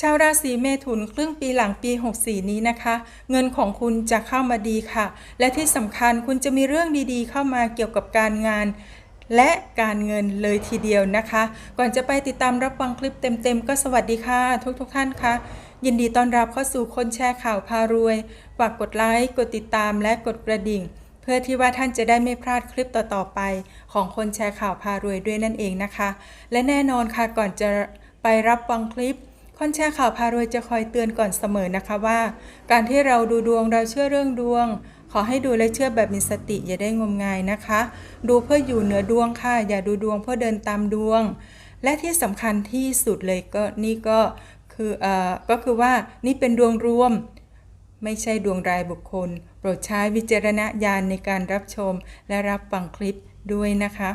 ชาวราศีเมถุนครึ่งปีหลังปี 64 นี้นะคะ เงินของคุณจะเข้ามาดีค่ะ และที่สำคัญคุณจะมีเรื่องดีๆ เข้ามาเกี่ยวกับการงาน และการเงินเลยทีเดียวนะคะ ก่อนจะไปติดตามรับฟังคลิปเต็มๆ ก็สวัสดีค่ะ ทุกๆทท่านค่ะ ยินดีต้อนรับเข้าสู่คนแชร์ข่าวพารวยฝากกดไลค์กดติดตามและกดกระดิ่ง เพื่อที่ว่าท่านจะได้ไม่พลาดคลิปต่อๆไป ของคนแชร์ข่าวพารวยด้วยนั่นเองนะคะ และแน่นอนค่ะก่อนจะไปรับฟังคลิป คนแชร์ข่าวพารวยจะคอยเตือนก่อนเสมอนะคะว่า การที่เราดูดวงเราเชื่อเรื่องดวง ขอให้ดูและเชื่อแบบมีสติอย่าได้งมงายนะคะ ดูเพื่ออยู่เหนือดวงค่ะ อย่าดูดวงเพื่อเดินตามดวง และที่สำคัญที่สุดเลยก็นี่ก็คือเอ่อก็คือว่านี่เป็นดวงรวม ไม่ใช่ดวงรายบุคคล โปรดใช้วิจารณญาณในการรับชม และรับฟังคลิปด้วยนะคะ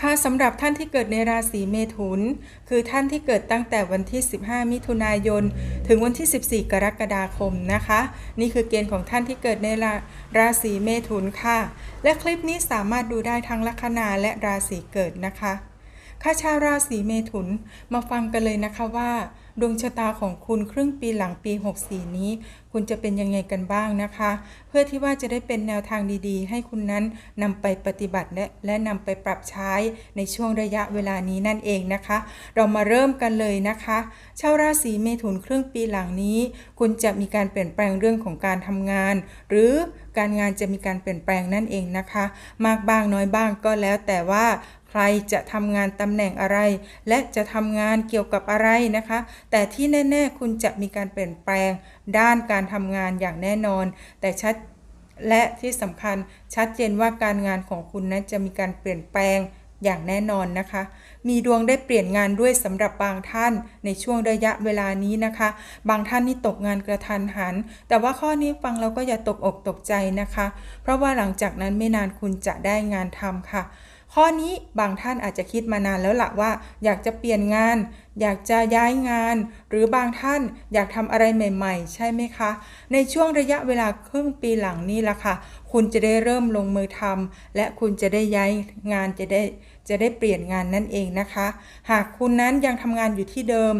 ค่ะสำหรับท่านที่เกิดในราศีเมถุน คือท่านที่เกิดตั้งแต่วันที่ 15 มิถุนายน ถึงวันที่ 14 กรกฎาคมนะคะ นี่คือเกณฑ์ของท่านที่เกิดในราราศีเมถุนค่ะ และคลิปนี้สามารถดูได้ทั้งลัคนาและราศีเกิดนะคะ ค่าชาวราศีเมถุนมาฟังกันเลยนะคะว่า ดวงชะตาของคุณครึ่งปีหลังปี 64 นี้ คุณจะเป็นยังไงกันบ้างนะคะ เพื่อที่ว่าจะได้เป็นแนวทางดีๆ ให้คุณนั้นนำไปปฏิบัติและและนำไปปรับใช้ในช่วงระยะเวลานี้นั่นเองนะคะ เรามาเริ่มกันเลยนะคะชาวราศีเมถุนครึ่งปีหลังนี้ คุณจะมีการเปลี่ยนแปลงเรื่องของการทำงาน หรือการงานจะมีการเปลี่ยนแปลงนั่นเองนะคะ มากบ้างน้อยบ้างก็แล้วแต่ว่า ใครจะทำงานตำแหน่งอะไร และจะทำงานเกี่ยวกับอะไรนะคะ แต่ที่แน่ ๆ คุณจะมีการเปลี่ยนแปลงด้านการทำงานอย่างแน่นอน แต่ชัดและที่สำคัญชัดเจนว่าการงานของคุณนั้นจะมีการเปลี่ยนแปลงอย่างแน่นอนนะคะ มีดวงได้เปลี่ยนงานด้วยสำหรับบางท่านในช่วงระยะเวลานี้นะคะ บางท่านนี่ตกงานกระทันหัน แต่ว่าข้อนี้ฟังเราก็อย่าตกอกตกใจนะคะ เพราะว่าหลังจากนั้นไม่นานคุณจะได้งานทำค่ะ ข้อนี้บางท่านอาจจะคิดมานานแล้วละว่า อยากจะเปลี่ยนงาน อยากจะย้ายงาน หรือบางท่านอยากทำอะไรใหม่ ๆ ใช่ไหมคะ ในช่วงระยะเวลาครึ่งปีหลังนี้ละค่ะ คุณจะได้เริ่มลงมือทำและคุณจะได้ย้ายงานจะได้จะได้เปลี่ยนงานนั่นเองนะคะ หากคุณนั้นยังทำงานอยู่ที่เดิม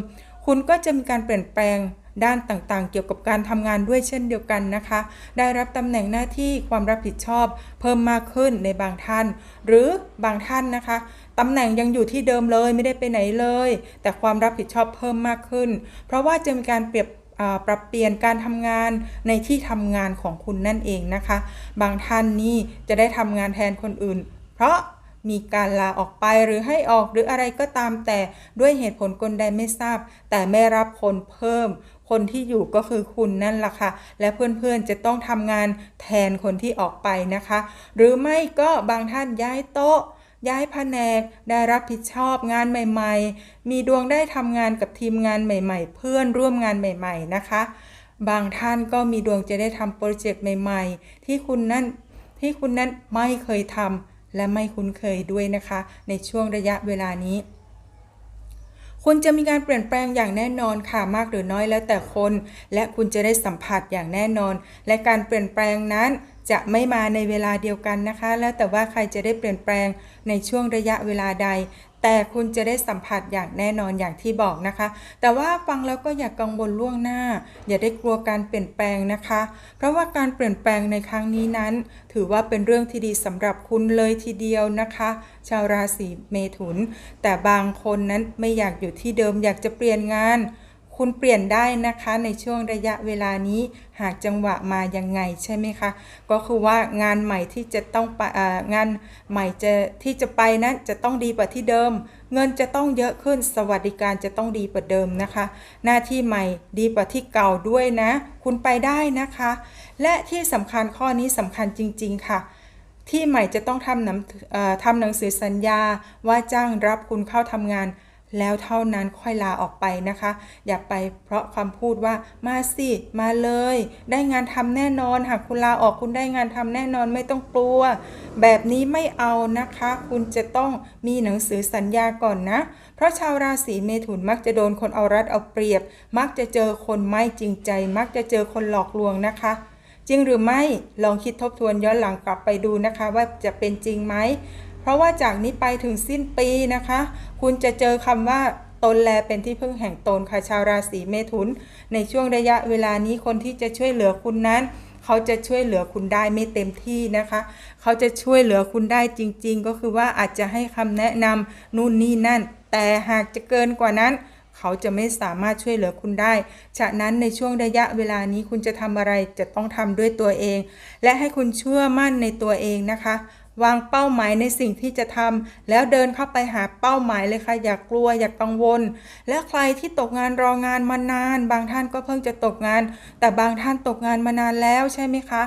คุณก็จะมีการเปลี่ยนแปลง ด้านต่างๆ เกี่ยวกับการทำงานด้วยเช่นเดียวกันนะคะ ได้รับตำแหน่งหน้าที่ความรับผิดชอบ เพิ่มมากขึ้นในบางท่าน หรือบางท่านนะคะตำแหน่งยังอยู่ที่เดิมเลยไม่ได้ไปไหนเลย แต่ความรับผิดชอบเพิ่มมากขึ้น เพราะว่าจะมีการเปรียบปรับเปลี่ยนการทำงานในที่ทำงานของคุณนั่นเองนะคะ บางท่านนี่จะได้ทำงานแทนคนอื่น เพราะมีการลาออกไปหรือให้ออกหรืออะไรก็ตามแต่ด้วยเหตุผลกลใดไม่ทราบ แต่ไม่รับคนเพิ่ม คนที่อยู่ก็คือคุณนั่นล่ะค่ะ และเพื่อนๆจะต้องทำงานแทนคนที่ออกไปนะคะ หรือไม่ก็บางท่านย้ายโต๊ะย้ายแผนกได้รับผิดชอบงานใหม่ๆ มีดวงได้ทำงานกับทีมงานใหม่ ๆ เพื่อนร่วมงานใหม่ ๆ นะคะ บางท่านก็มีดวงจะได้ทำโปรเจกต์ใหม่ ๆ ที่คุณนั้นที่คุณนั้นไม่เคยทำและไม่คุ้นเคยด้วยนะคะ ในช่วงระยะเวลานี้ คุณจะมีการเปลี่ยนแปลงอย่างแน่นอนค่ะมากหรือน้อยแล้วแต่คน และคุณจะได้สัมผัสอย่างแน่นอน และการเปลี่ยนแปลงนั้นจะไม่มาในเวลาเดียวกันนะคะ แล้วแต่ว่าใครจะได้เปลี่ยนแปลงในช่วงระยะเวลาใด แต่คุณจะได้สัมผัสอย่างแน่นอนอย่างที่บอกนะคะ แต่ว่าฟังแล้วก็อย่ากกังวลล่วงหน้า อย่าได้กลัวการเปลี่ยนแปลงนะคะ เพราะว่าการเปลี่ยนแปลงในครั้งนี้นั้น ถือว่าเป็นเรื่องที่ดีสำหรับคุณเลยทีเดียวนะคะ ชาวราศีเมถุน แต่บางคนนั้นไม่อยากอยู่ที่เดิมอยากจะเปลี่ยนงาน คุณเปลี่ยนได้นะคะในช่วงระยะเวลานี้หากจังหวะมายังไงใช่ไหมคะ ก็คือว่างานใหม่ที่จะต้องงานใหม่จะที่จะไปนั้นจะต้องดีกว่าที่เดิม เงินจะต้องเยอะขึ้นสวัสดิการจะต้องดีกว่าเดิมนะคะ หน้าที่ใหม่ดีกว่าที่เก่าด้วยนะ คุณไปได้นะคะ และที่สำคัญข้อนี้สำคัญจริง ๆ ค่ะที่ใหม่จะต้องทำหนังทำหนังสือสัญญาว่าจ้างรับคุณเข้าทำงาน แล้วเท่านั้นค่อยลาออกไปนะคะ อย่าไปเพราะคำพูดว่ามาสิมาเลย ได้งานทำแน่นอนหากคุณลาออกคุณได้งานทำแน่นอนไม่ต้องกลัว แบบนี้ไม่เอานะคะ คุณจะต้องมีหนังสือสัญญาก่อนนะ เพราะชาวราศีเมถุนมักจะโดนคนเอารัดเอาเปรียบ มักจะเจอคนไม่จริงใจ มักจะเจอคนหลอกลวงนะคะจริงหรือไม่ลองคิดทบทวนย้อนหลังกลับไปดูนะคะ ว่าจะเป็นจริงไหม เพราะว่าจากนี้ไปถึงสิ้นปีนะคะ คุณจะเจอคำว่าตนแลเป็นที่พึ่งแห่งตนค่ะชาวราศีเมถุน ในช่วงระยะเวลานี้คนที่จะช่วยเหลือคุณนั้น เขาจะช่วยเหลือคุณได้ไม่เต็มที่นะคะ เขาจะช่วยเหลือคุณได้จริง ๆ ก็คือว่าอาจจะให้คำแนะนำนู่นนี่นั่น แต่หากจะเกินกว่านั้นเขาจะไม่สามารถช่วยเหลือคุณได้ ฉะนั้นในช่วงระยะเวลานี้คุณจะทำอะไรจะต้องทำด้วยตัวเอง และให้คุณเชื่อมั่นในตัวเองนะคะ วางเป้าหมายในสิ่งที่จะทำแล้วเดินเข้าไปหาเป้าหมายเลยค่ะอย่ากลัวอย่ากังวล และใครที่ตกงานรองานมานาน บางท่านก็เพิ่งจะตกงาน แต่บางท่านตกงานมานานแล้วใช่ไหมคะ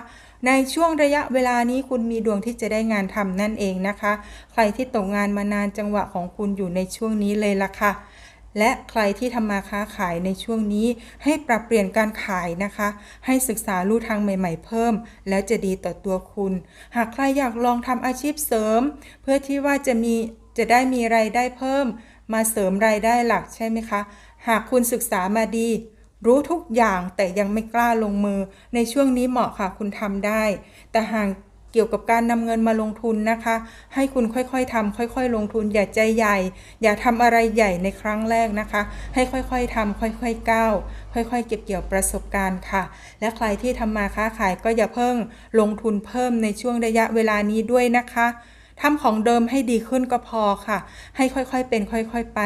ในช่วงระยะเวลานี้คุณมีดวงที่จะได้งานทำนั่นเองนะคะ ใครที่ตกงานมานานจังหวะของคุณอยู่ในช่วงนี้เลยล่ะค่ะ และใครที่ทำมาค้าขายในช่วงนี้ ให้ปรับเปลี่ยนการขายนะคะ ให้ศึกษาลู่ทางใหม่ ๆ เพิ่ม แล้วจะดีต่อตัวคุณ หากใครอยากลองทำอาชีพเสริม เพื่อที่ว่าจะมีจะได้มีไรายได้เพิ่ม มาเสริมรายได้หลักใช่ไหมคะ หากคุณศึกษามาดีรู้ทุกอย่างแต่ยังไม่กล้าลงมือ ในช่วงนี้เหมาะค่ะคุณทำได้ แต่หาก กี่ยวกับการนำเงินมาลงทุนนะคะ ให้คุณค่อยๆทำค่อย ๆ ลงทุนอย่าใจใหญ่ อย่าทำอะไรใหญ่ในครั้งแรกนะคะ ให้ค่อยๆทำค่อยๆก้าวค่อยๆ เก็บเกี่ยวประสบการณ์ค่ะ และใครที่ทำมาค้าขายก็อย่าเพิ่งลงทุนเพิ่มในช่วงระยะเวลานี้ด้วยนะคะทำของเดิมให้ดีขึ้นก็พอค่ะ ให้ค่อยๆเป็นค่อยๆไป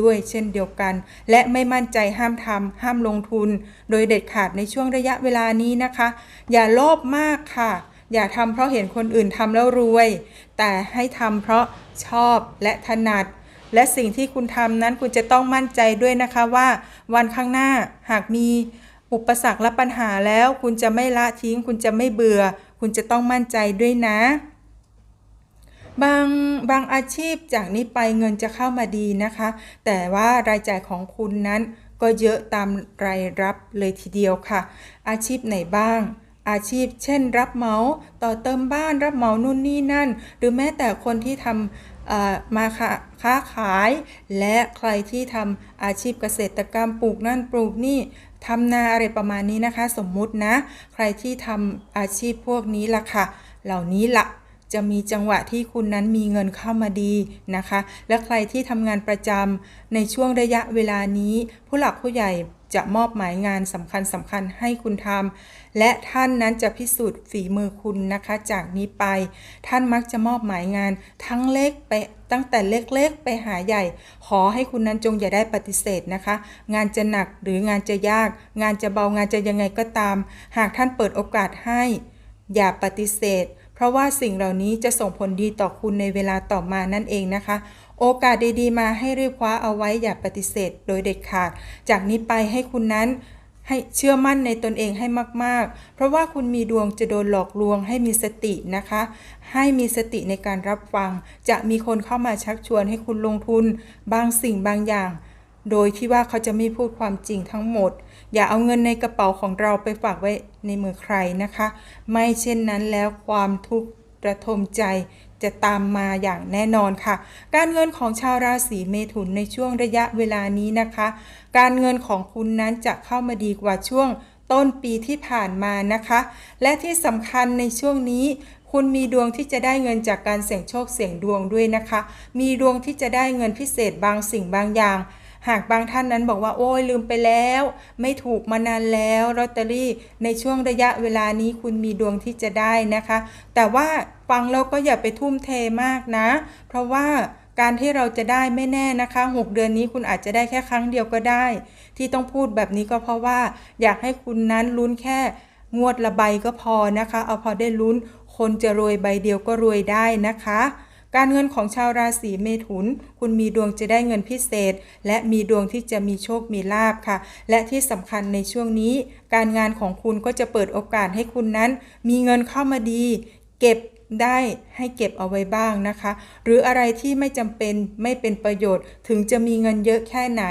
ด้วยเช่นเดียวกัน และไม่มั่นใจห้ามทำห้ามลงทุน โดยเด็ดขาดในช่วงระยะเวลานี้นะคะ อย่าโลภมากค่ะ อย่าทำเพราะเห็นคนอื่นทำแล้วรวย แต่ให้ทำเพราะชอบและถนัด และสิ่งที่คุณทำนั้นคุณจะต้องมั่นใจด้วยนะคะว่า วันข้างหน้าหากมีอุปสรรคและปัญหาแล้ว คุณจะไม่ละทิ้ง คุณจะไม่เบื่อ คุณจะต้องมั่นใจด้วยนะ บางบางอาชีพจากนี้ไปเงินจะเข้ามาดีนะคะ แต่ว่ารายจ่ายของคุณนั้นก็เยอะตามรายรับเลยทีเดียวค่ะ อาชีพไหนบ้าง อาชีพ เช่น รับเหมาต่อเติมบ้านรับเหมานู่นนี่นั่น หรือแม้แต่คนที่ทำมาค้าค้าขาย และใครที่ทำอาชีพเกษตรกรรมปลูกนั่นปลูกนี่ทำนาอะไรประมาณนี้นะคะ สมมุตินะ ใครที่ทำอาชีพพวกนี้ล่ะค่ะ เหล่านี้ละจะมีจังหวะที่คุณนั้นมีเงินเข้ามาดีนะคะ และใครที่ทำงานประจำในช่วงระยะเวลานี้ ผู้หลักผู้ใหญ่ จะมอบหมายงานสำคัญสำคัญให้คุณทำและท่านนั้นจะพิสูจน์ฝีมือคุณนะคะ จากนี้ไป ท่านมักจะมอบหมายงานทั้งเล็กไปตั้งแต่เล็กๆ ไปหาใหญ่ ขอให้คุณนั้นจงอย่าได้ปฏิเสธนะคะ งานจะหนักหรืองานจะยาก งานจะเบางานจะยังไงก็ตาม หากท่านเปิดโอกาสให้ อย่าปฏิเสธ เพราะว่าสิ่งเหล่านี้จะส่งผลดีต่อคุณในเวลาต่อมานั่นเองนะคะ โอกาสดีๆ มาให้รีบคว้าเอาไว้อย่าปฏิเสธโดยเด็ดขาด จากนี้ไปให้คุณนั้นให้เชื่อมั่นในตนเองให้มาก ๆ เพราะว่าคุณมีดวงจะโดนหลอกลวงให้มีสตินะคะ ให้มีสติในการรับฟัง จะมีคนเข้ามาชักชวนให้คุณลงทุน บางสิ่งบางอย่าง โดยที่ว่าเขาจะไม่พูดความจริงทั้งหมด อย่าเอาเงินในกระเป๋าของเราไปฝากไว้ในมือใครนะคะ ไม่เช่นนั้นแล้วความทุกข์ระทมใจ จะตามมาอย่างแน่นอนค่ะ การเงินของชาวราศีเมถุนในช่วงระยะเวลานี้นะคะ การเงินของคุณนั้นจะเข้ามาดีกว่าช่วงต้นปีที่ผ่านมานะคะ และที่สำคัญในช่วงนี้ คุณมีดวงที่จะได้เงินจากการเสี่ยงโชคเสี่ยงดวงด้วยนะคะ มีดวงที่จะได้เงินพิเศษบางสิ่งบางอย่าง หากบางท่านนั้นบอกว่าโอ้ยลืมไปแล้ว ไม่ถูกมานานแล้วลอตเตอรี่ในช่วงระยะเวลานี้คุณมีดวงที่จะได้นะคะ แต่ว่าฟังแล้วก็อย่าไปทุ่มเทมากนะ เพราะว่าการที่เราจะได้ไม่แน่นะคะ 6 เดือนนี้คุณอาจจะได้แค่ครั้งเดียวก็ได้ ที่ต้องพูดแบบนี้ก็เพราะว่า อยากให้คุณนั้นลุ้นแค่งวดละใบก็พอนะคะ เอาพอได้ลุ้น คนจะรวยใบเดียวก็รวยได้นะคะ การเงินของชาวราศีเมถุน คุณมีดวงจะได้เงินพิเศษ และมีดวงที่จะมีโชคมีลาบค่ะ และที่สำคัญในช่วงนี้ การงานของคุณก็จะเปิดโอกาสให้คุณนั้น มีเงินเข้ามาดี เก็บได้ให้เก็บเอาไว้บ้างนะคะ หรืออะไรที่ไม่จำเป็นไม่เป็นประโยชน์ ถึงจะมีเงินเยอะแค่ไหน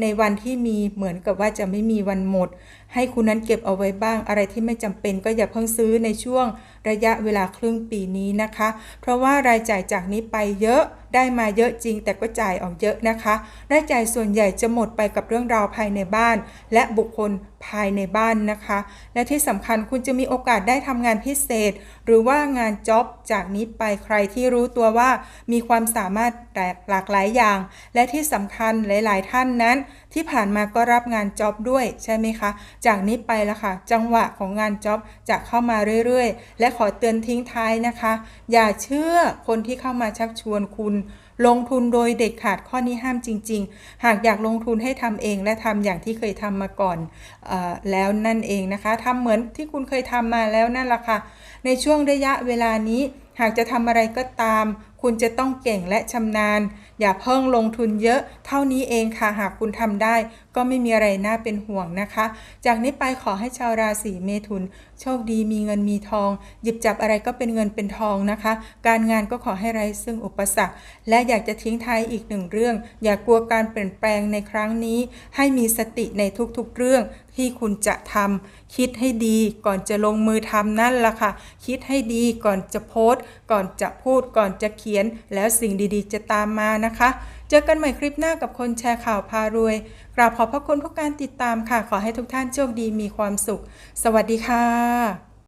ในวันที่มีเหมือนกับว่าจะไม่มีวันหมดให้คุณนั้นเก็บเอาไว้บ้าง อะไรที่ไม่จำเป็นก็อย่าเพิ่งซื้อในช่วงระยะเวลาครึ่งปีนี้นะคะ เพราะว่ารายจ่ายจากนี้ไปเยอะได้มาเยอะจริง แต่ก็จ่ายออกเยอะนะคะรายจ่ายส่วนใหญ่จะหมดไปกับเรื่องราวภายในบ้าน และบุคคลภายในบ้านนะคะ และที่สำคัญคุณจะมีโอกาสได้ทำงานพิเศษ หรือว่างานจ็อบจากนี้ไปใครที่รู้ตัวว่ามีความสามารถหลากหลายอย่าง และที่สำคัญหลาย ๆ ท่านนั้นที่ผ่านมาก็รับงานจ็อบด้วยใช่ไหมคะ จากนี้ไปละค่ะ จังหวะของงานจ็อบจะเข้ามาเรื่อยๆ และขอเตือนทิ้งท้ายนะคะ อย่าเชื่อคนที่เข้ามาชักชวนคุณลงทุนโดยเด็ดขาดข้อนี้ห้ามจริง ๆ หากอยากลงทุนให้ทำเองและทำอย่างที่เคยทำมาก่อนออแล้วนั่นเองนะคะทำเหมือนที่คุณเคยทำมาแล้วนั่นแหละค่ะ ในช่วงระยะเวลานี้ หากจะทำอะไรก็ตาม คุณจะต้องเก่งและชำนาญ อย่าเพิ่งลงทุนเยอะ เท่านี้เองค่ะ หากคุณทำได้ ก็ไม่มีอะไรน่าเป็นห่วงนะคะ จากนี้ไปขอให้ชาวราศีเมถุน โชคดีมีเงินมีทอง หยิบจับอะไรก็เป็นเงินเป็นทองนะคะ การงานก็ขอให้ไร้ซึ่งอุปสรรค และอยากจะทิ้งท้ายอีกหนึ่งเรื่อง อย่ากลัวการเปลี่ยนแปลงในครั้งนี้ ให้มีสติในทุกๆเรื่องที่คุณจะทำคิดให้ดีก่อนจะลงมือทำนั่นล่ะค่ะ คิดให้ดีก่อนจะโพสต์ก่อนจะพูดก่อนจะเขียน แล้วสิ่งดีๆ จะตามมานะคะ เจอกันใหม่คลิปหน้ากับคนแชร์ข่าวพารวย กราบขอบพระคุณทุกการติดตามค่ะ ขอให้ทุกท่านโชคดีมีความสุข สวัสดีค่ะ